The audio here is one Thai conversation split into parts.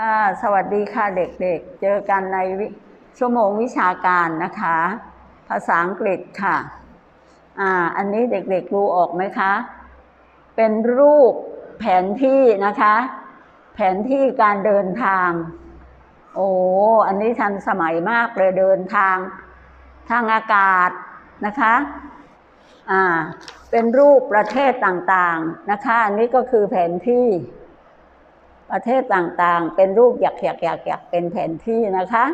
ค่ะ สวัสดีค่ะเด็กๆ เจอกันในชั่วโมงวิชาการนะคะ ภาษาอังกฤษค่ะ อ่า อันนี้เด็กๆดูออกไหมคะ เป็นรูปแผนที่นะคะ แผนที่การเดินทาง โอ้ อันนี้ทันสมัยมากเลยเดินทาง ทางอากาศนะคะ อ่า เป็นรูปประเทศต่างๆนะคะ อันนี้ก็คือแผนที่ ประเทศต่างๆ เป็นรูปหยักหยักหยักหยักเป็นแผนที่นะคะ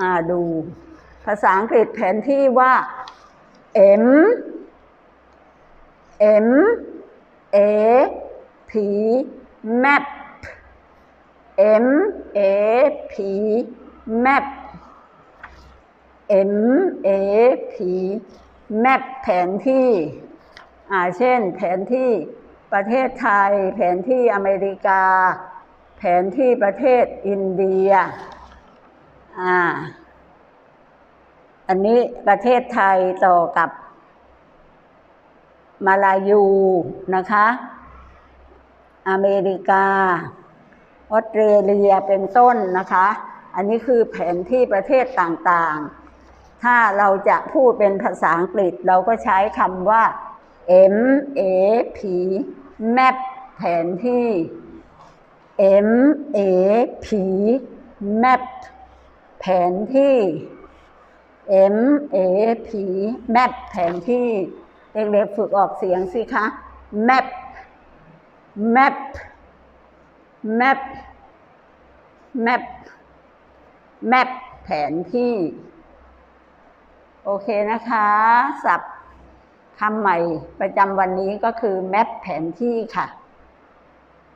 อ่าดูภาษาอังกฤษแผนที่ว่า M M A P map M A P map M A P map แผนที่ อ่า เช่น แผนที่ ประเทศไทย แผนที่อเมริกา แผนที่ประเทศอินเดีย อ่า อันนี้ประเทศไทยต่อกับมาลายูนะคะ อเมริกา ออสเตรเลียเป็นต้นนะคะ อันนี้คือแผนที่ประเทศต่างๆ ถ้าเราจะพูดเป็นภาษาอังกฤษเราก็ใช้คำว่า M A P map แผนที่ M A P map แผนที่ M A P map แผนที่ เด็กๆฝึกออกเสียงสิคะ map map map map map แผนที่ โอเคนะคะศัพท์ คำใหม่ประจำวันนี้ก็คือแมปแผนที่ค่ะ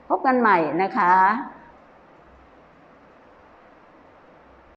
พบกันใหม่นะคะ